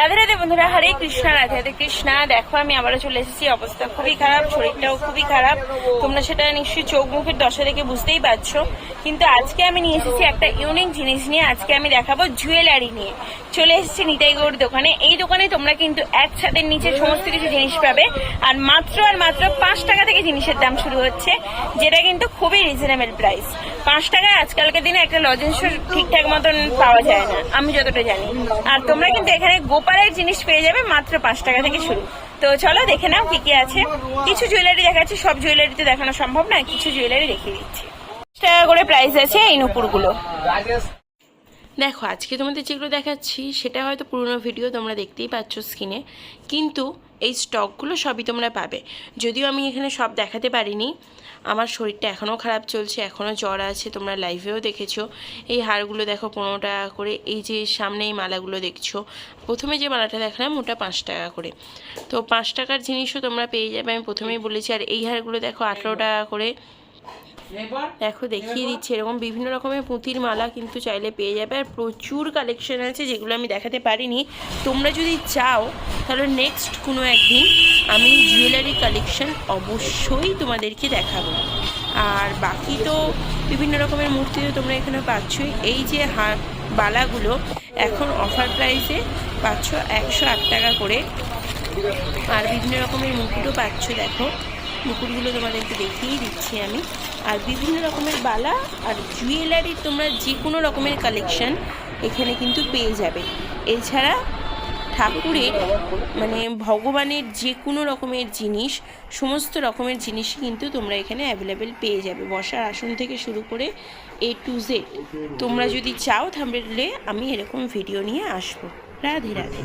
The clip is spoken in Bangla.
রাধে রাধে বন্ধুরা হরে কৃষ্ণা, রাধে রাধে কৃষ্ণা। দেখো, আমি আবারও চলে এসেছি। অবস্থা খুবই খারাপ, শরীরটাও খুবই খারাপ। তোমরা সেটা নিশ্চয়ই চোখ মুখের দশা দেখে বুঝতেই পারছ। কিন্তু আজকে আমি নিয়ে এসেছি একটা ইউনিক জিনিস নিয়ে। আজকে আমি দেখাবো জুয়েলারি নিয়ে। চলে এসেছি নিতাই গৌর দোকানে। এই দোকানে তোমরা কিন্তু এক ছাদের নিচে সমস্ত কিছু জিনিস পাবে। আর মাত্র আর মাত্র পাঁচ টাকা থেকে জিনিসের দাম শুরু হচ্ছে, যেটা কিন্তু খুবই রিজনেবল প্রাইস পাঁচ টাকা, আজকালকার দিনে একটা লজেন্স ঠিকঠাক মতন পাওয়া যায় না। আমি যতটা জানি। আর তোমরা কিন্তু এখানে গোপালের জিনিস পেয়ে যাবে মাত্র পাঁচ টাকা থেকে শুরু। তো চলো দেখে নাও কি কি আছে। কিছু জুয়েলারি দেখাচ্ছি, সব জুয়েলারি তো দেখানো সম্ভব না কিছু জুয়েলারি দেখিয়ে দিচ্ছি। টাকা করে প্রাইস আছে এই নুপুরগুলো। দেখো, আজকে তোমাদের যেগুলো দেখাচ্ছি, সেটা হয়তো পুরনো ভিডিও তোমরা দেখতেই পাচ্ছ স্ক্রিনে কিন্তু এই স্টকগুলো সবই তোমরা পাবে। যদিও আমি এখানে সব দেখাতে পারিনি, আমার শরীরটা এখনও খারাপ চলছে, এখনও জ্বর আছে, তোমরা লাইভেও দেখেছ। এই হারগুলো দেখো পনেরো টাকা করে, এই যে সামনে এই মালাগুলো দেখছ, প্রথমে যে মালাটা দেখালাম ওটা পাঁচ টাকা করে। তো পাঁচ টাকার জিনিসও তোমরা পেয়ে যাবে, আমি প্রথমেই বলেছি, আর এই হারগুলো দেখো আঠেরো টাকা করে। দেখো দেখিয়ে দিচ্ছি। এরকম বিভিন্ন রকমের পুঁতির মালা কিন্তু চাইলে পেয়ে যাবে। আর প্রচুর কালেকশন আছে যেগুলো আমি দেখাতে পারিনি। তোমরা যদি চাও তাহলে নেক্সট কোনো একদিন আমি জুয়েলারি কালেকশন অবশ্যই তোমাদেরকে দেখাবো। আর বাকি তো বিভিন্ন রকমের মূর্তি তো তোমরা এখানে পাচ্ছই। এই যে হার বালাগুলো এখন অফার প্রাইসে পাচ্ছ একশো আট টাকা করে। আর বিভিন্ন রকমের মুকুটও পাচ্ছ দেখো। মুকুটগুলো তোমাদেরকে দেখিয়েই দিচ্ছি আমি। আর বিভিন্ন রকমের বালা আর জুয়েলারির তোমরা যে কোনো রকমের কালেকশন এখানে কিন্তু পেয়ে যাবে। এছাড়া ঠাকুরের মানে ভগবানের যে কোনো রকমের জিনিস, সমস্ত রকমের জিনিসই কিন্তু তোমরা এখানে অ্যাভেলেবেল পেয়ে যাবে। বসার আসন থেকে শুরু করে এ টু জেড তোমরা যদি চাও থামলে আমি এরকম ভিডিও নিয়ে আসব। রাধে রাধে।